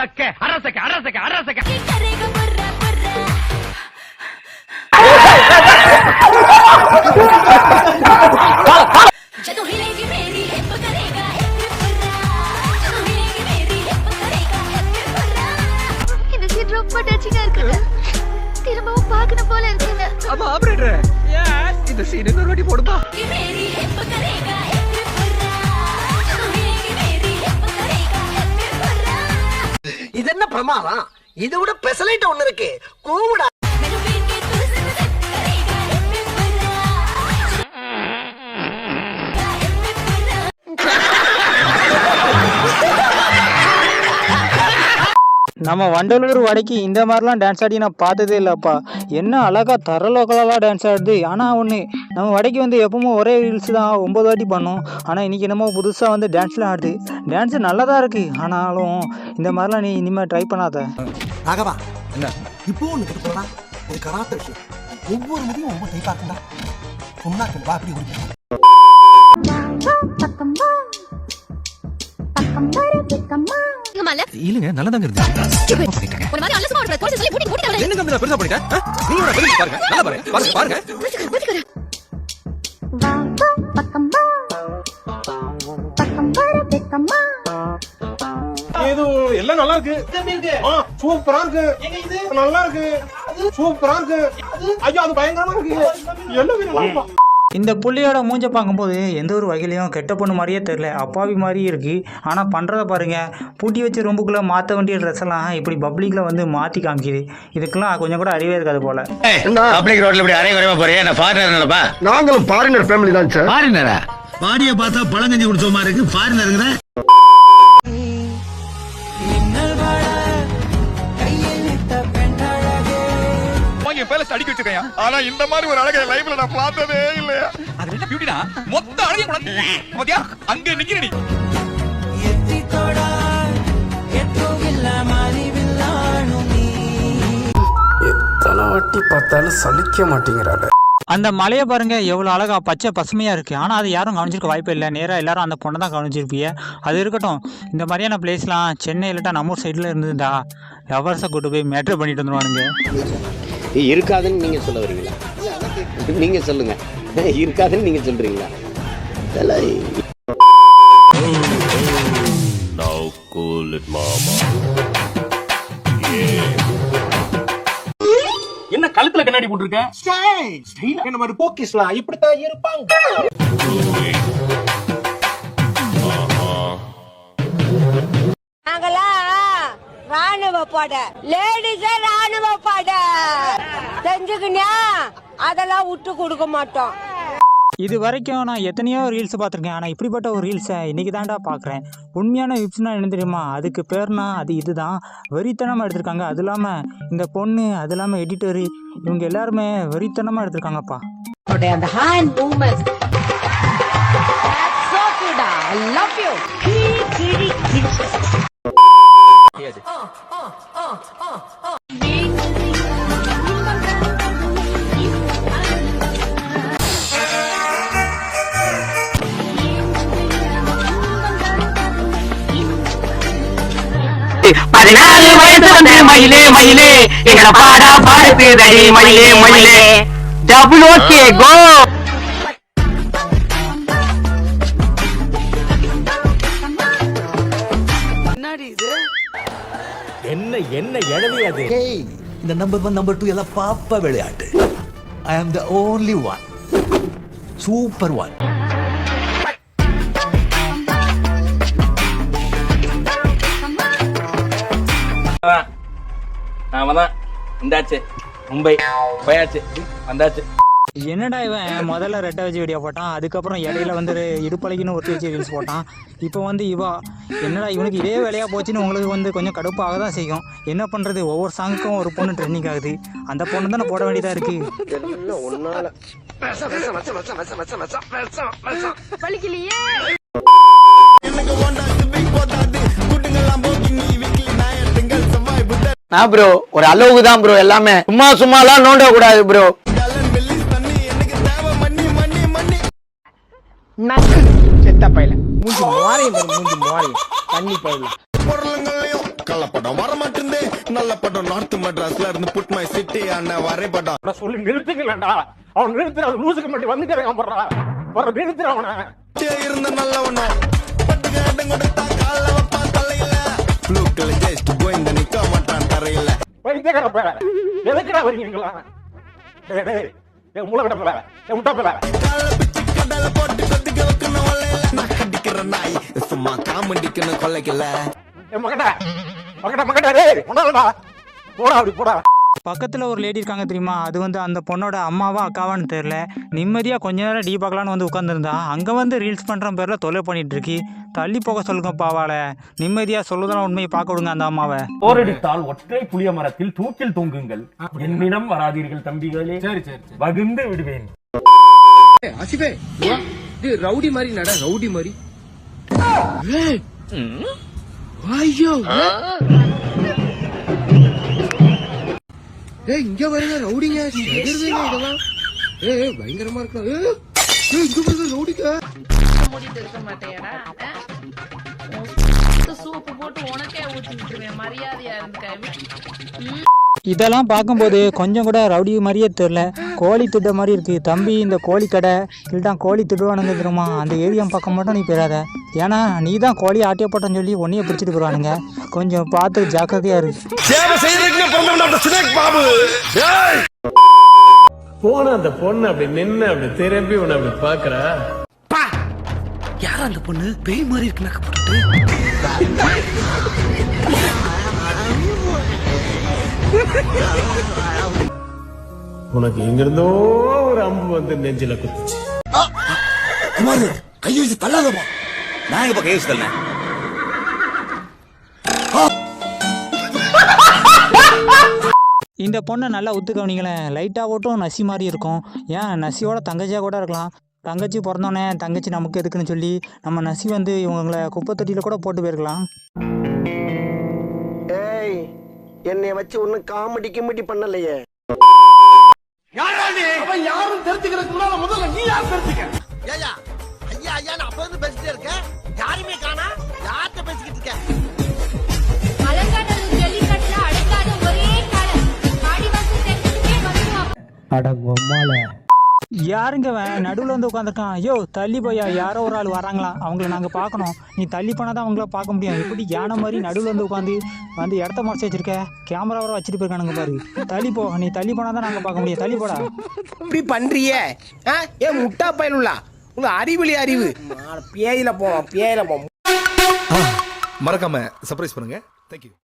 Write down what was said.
சக்க அரசக்க அரசக்க அரசக்க. திரும்பவும் பாக்கணும் போல இருக்குல்ல. ஆமா ஆபரேட்டர் இந்த சீன் இன்னொரு வாட்டி போடுமா? என்ன பிரமாதம்? இதை விட பெசலைட் ஒண்ணு இருக்கு. கூவிட. நம்ம வண்டலூர் வடைக்கு இந்த மாதிரிலாம் டான்ஸ் ஆடி நான் பார்த்ததே இல்லைப்பா. என்ன அழகாக தரலோக்கலாக டான்ஸ் ஆடுது. ஆனால் ஒன்று நம்ம வடைக்கு வந்து எப்பவும் ஒரே ரீல்ஸ் தான் ஒம்பது வாட்டி பண்ணோம். ஆனால் இன்றைக்கி என்னமோ புதுசாக வந்து டான்ஸ்லாம் ஆடுது. டான்ஸு நல்லா தான் இருக்குது ஆனாலும் இந்த மாதிரிலாம் நீ இனிமேல் ட்ரை பண்ணாத. ராகவா இப்போ ஒண்ணு கிட்ட போனா இது கராத்த விஷயம். ஒவ்வொரு முறையும் ஒவ்வொரு டைப்பா இருக்குண்டா சொன்னாக்கள் வா அப்படி உருப்பி இல்லங்க நல்லா தாங்க இருந்துச்சு என்ன பெருசா பண்ணிட்டேன் ஆ? நீங்க பாருங்க பாருங்க இது எல்லாம் நல்லா இருக்கு. சூப்பரா இருக்கு. நல்லா இருக்கு. சூப்பரா இருக்கு. ஐயோ அது பயங்கரமா இருக்கு. எல்லாமே நல்லா இருக்கும் இந்த புள்ளியோட மூஞ்ச பார்க்கும்போது எந்த ஒரு வகையிலையும் கெட்ட பொண்ணு மாதிரியே தெரில அப்பாவி மாதிரியே இருக்குது ஆனால் பண்ணுறத பாருங்கள் பூட்டி வச்சு ரொம்பக்குள்ளே மாற்ற வேண்டிய ட்ரெஸ் எல்லாம் இப்படி பப்ளிக்கில் வந்து மாற்றி காமிக்குது. இதுக்கெல்லாம் கொஞ்சம் கூட அறிவே இருக்காது போல். பப்ளிக் ரோட்ல இப்படி அரை குறைமா போறியா? நான் ஃபாரினர் நினைப்பா நாங்களும் பாரினர் ஃபேமிலி தான் சார் ஃபாரினரா பாடிய பார்த்தா பழங்கஞ்சி குடிச்ச மாதிரி இருக்கு. ஃபாரினருங்கிற அடிக்க வச்சிருக்கேன். ஆனா இந்த மாதிரி ஒரு அழகை லைஃப்ல நான் பார்த்ததே இல்லையா? அது என்ன பியூட்டினா மொத்த அழகையும் கொண்டாந்து பாத்தியா? அங்க நிக்கிற நீ. எத்தனை வாட்டி பார்த்தாலும் சலிக்க மாட்டேங்கிறாள் அந்த மலையை பாருங்க எவ்வளோ அழகா பச்சை பசுமையாக இருக்குது ஆனால் அது யாரும் கவனிச்சிருக்க வாய்ப்பு இல்லை. நேராக எல்லாரும் அந்த பொண்ணை தான் கவனிச்சிருப்பீங்க. அது இருக்கட்டும் இந்த மாதிரியான பிளேஸ்லாம் சென்னை இல்லட்டா நம்ம ஊர் சைடில் இருந்ததுடா. லவர்ஸை கூட்டு போய் மேட்ரு பண்ணிட்டு வந்துருவானுங்க. இருக்காதுன்னு நீங்க சொல்ல வருவீங்களா நீங்க சொல்லுங்க. இருக்காதுன்னு நீங்க சொல்றீங்களா? இதெல்லாம் என்ன கழுத்துல கண்ணாடி போட்டிருக்க? ஸ்டைல் என்ன மாதிரி போக்கிஸ்லாம்? இப்படித்தான் இருப்பாங்க. பட லேடிஸ ராணுவ பட தெரிஞ்சுக்கினியா? அதெல்லாம் விட்டு கொடுக்க மாட்டோம். இது வரைக்கும் நான் எத்தனையோ ரீல்ஸ் பார்த்துருக்கேன். ஆனால் இப்படிப்பட்ட ஒரு ரீல்ஸை இன்றைக்கி தான்டா பார்க்குறேன். உண்மையான விப்ஸ்னா என்ன தெரியுமா? அதுக்கு பேர்னா அது இதுதான். வெறித்தனமாக எடுத்திருக்காங்க. அது இல்லாமல் இந்த பொண்ணு அது இல்லாமல் எடிட்டரு இவங்க எல்லாருமே வெறித்தனமாக எடுத்திருக்காங்கப்பா. அந்த ஹேண்ட் பதினாலு வயசு வந்து மயிலே மயிலே. எங்களை பாடா பாடுதடி மயிலே மயிலே. டபுள் ஓகே கோ ஏய் இந்த நம்பர் ஒன் நம்பர் டூ எல்லாம் பாப்பா விளையாட்டு. I am the only one super one நாம தான் இந்தாச்சு மும்பை. போயாச்சு. வந்தாச்சு. என்னடா இவன்? முதல்ல ரெட்டை வச்சு வீடியோ போட்டான். அதுக்கப்புறம் இடையில வந்து இடுப்பலைக்குன்னு ஒருத்தி வச்சு ரீல்ஸ் போட்டான். இப்போ வந்து இவா என்னடா இவனுக்கு இதே வேலையாக போச்சுன்னு உங்களுக்கு வந்து கொஞ்சம் கடுப்பாக தான் செய்யும். என்ன பண்ணுறது ஒவ்வொரு சாங்குக்கும் ஒரு பொண்ணு ட்ரெண்டிங் ஆகுது. அந்த பொண்ணு தானே போட வேண்டியதாக இருக்குது ஒன்னால. நான் ப்ரோ ஒரு அளவுக்கு தான் ப்ரோ எல்லாமே. சும்மா சும்மாலாம் நோண்ட கூடாது ப்ரோ செத்த பையல மூஞ்சி மாறி மூஞ்சி மாறி. தண்ணி பையல. கள்ள படம் வர மாட்டேந்தே நல்ல படம் நார்த் மெட்ராஸ்ல இருந்து புட் மை சிட்டி அண்ணன் வரைபடம் சொல்லி நிறுத்துக்கலடா அவன் நிறுத்துற அது லூசுக்கு மட்டும் வந்துட்டே போடுறா. வர நிறுத்துற அவனை. இருந்த நல்லவனோ பட்டுக்கு தரையில வைத்தியக்கார பேர எதுக்குடா வரீங்களா என் மூளை பேர என் போட்டு கொதிக்க வைக்கணும் நான் கடிக்கிற நாய் சும்மா காமெடிக்கணும் என் மகடா மகடா மகடா டேய் ஒன்னாலடா போடா அப்படி போடா. பக்கத்தில் ஒரு லேடி இருக்காங்க தெரியுமா? அது வந்து அந்த பொண்ணோட அம்மாவா அக்காவான்னு தெரில நிம்மதியாக கொஞ்ச நேரம் டீ பார்க்கலான்னு வந்து உட்காந்துருந்தா அங்கே வந்து ரீல்ஸ் பண்ணுற பேரில் தொல்லை பண்ணிட்டு இருக்கு. தள்ளி போக சொல்லுங்க பாவால நிம்மதியாக சொல்லுதான் உண்மையை பார்க்க விடுங்க அந்த அம்மாவை. போரடித்தால் ஒற்றை புளிய மரத்தில் தூக்கில் தொங்குங்கள். என்னிடம் வராதீர்கள் தம்பிகளே. சரி சரி வகுந்து விடுவேன். ஆசிபே இது ரவுடி மாதிரி நட ரவுடி மாதிரி. ஐயோ ஏய் இங்க வருங்க ரவுடிங்க எதிர்வேங்க இதெல்லாம்? ஏய் பயங்கரமா இருக்கா? ஏய் ஏய், இங்க வருங்க ரவுடிங்க மூடிட்டு இருக்க மாட்டேடா சூப்பு போட்டு உனக்கே ஊத்தி விட்டுருவேன் மரியாதையா இருந்துக்க இதெல்லாம் பார்க்கும்போது கொஞ்சம் கூட ரவுடி மாதிரியே தெரில கோழி திட்ட மாதிரி இருக்குது தம்பி இந்த கோழி கடை இல்லைட்டா கோழி திடுவானுங்க தெரியுமா? அந்த ஏரியா பக்கம் மட்டும் நீ போயிடாத. ஏன்னா நீ தான் கோழி ஆட்டிய போட்டோன்னு சொல்லி ஒன்றைய பிடிச்சிட்டு போயிடுவானுங்க. கொஞ்சம் பார்த்து ஜாக்கிரதையாக இருக்கு சேவை செய்யறதுக்கு பிறந்தவன் சினேக் பாபு. போன அந்த பொண்ணு அப்படி நின்னு அப்படி திரும்பி உன்னை அப்படி பாக்குற யார் அந்த பொண்ணு? பேய் மாதிரி இருக்கு உனக்கு எங்கிருந்தோ ஒரு அம்பு வந்து நெஞ்சில குத்துச்சு. கையை வச்சு தள்ளாதப்பா நான் எங்க கையை வச்சு தள்ளேன் இந்த பொண்ணை நல்லா ஒத்து கவனிங்களேன் லைட்டாக ஓட்டும் நசி மாதிரி இருக்கும். ஏன் நசியோட தங்கச்சியாக கூட இருக்கலாம். தங்கச்சி பிறந்தோன்னே தங்கச்சி நமக்கு எதுக்குன்னு சொல்லி நம்ம நசி வந்து இவங்களை குப்பை தொட்டியில் கூட போட்டு போயிருக்கலாம். என்னைய வச்சு ஒன்னும் காமெடி கிமெடி பண்ணலையே. அவன் யாரும் தெரிஞ்சுக்கிறதுக்கு முன்னால முதல்ல நீ யார் தெரிஞ்சுக்க? ஐயா ஐயா ஐயா நான் அப்ப இருந்து பேசிட்டே இருக்கேன். யாருமே காணா? யார்கிட்ட பேசிக்கிட்டு இருக்கேன்? அலங்காநல்லூர் யாருங்க அவன் நடுவில் வந்து உட்காந்துருக்கான் ஐயோ தள்ளி போயா யாரோ ஒரு ஆள் வராங்களா? அவங்கள நாங்கள் பார்க்கணும். நீ தள்ளி போனால் தான் அவங்கள பார்க்க முடியும். எப்படி யானை மாதிரி நடுவில் வந்து உட்காந்து வந்து இடத்த மறைச்சு வச்சிருக்க? கேமரா வர வச்சுட்டு போயிருக்கானுங்க பாரு. தள்ளி போ. நீ தள்ளி போனால் தான் நாங்கள் பார்க்க முடியும். தள்ளி போடா. இப்படி பண்றியே? ஆ? ஏன் முட்டா பயனுள்ளா? உங்க அறிவிலி அறிவு. பேயில போவோம் பேயில போவோம் மறக்காம சர்ப்ரைஸ் பண்ணுங்க. தேங்க்யூ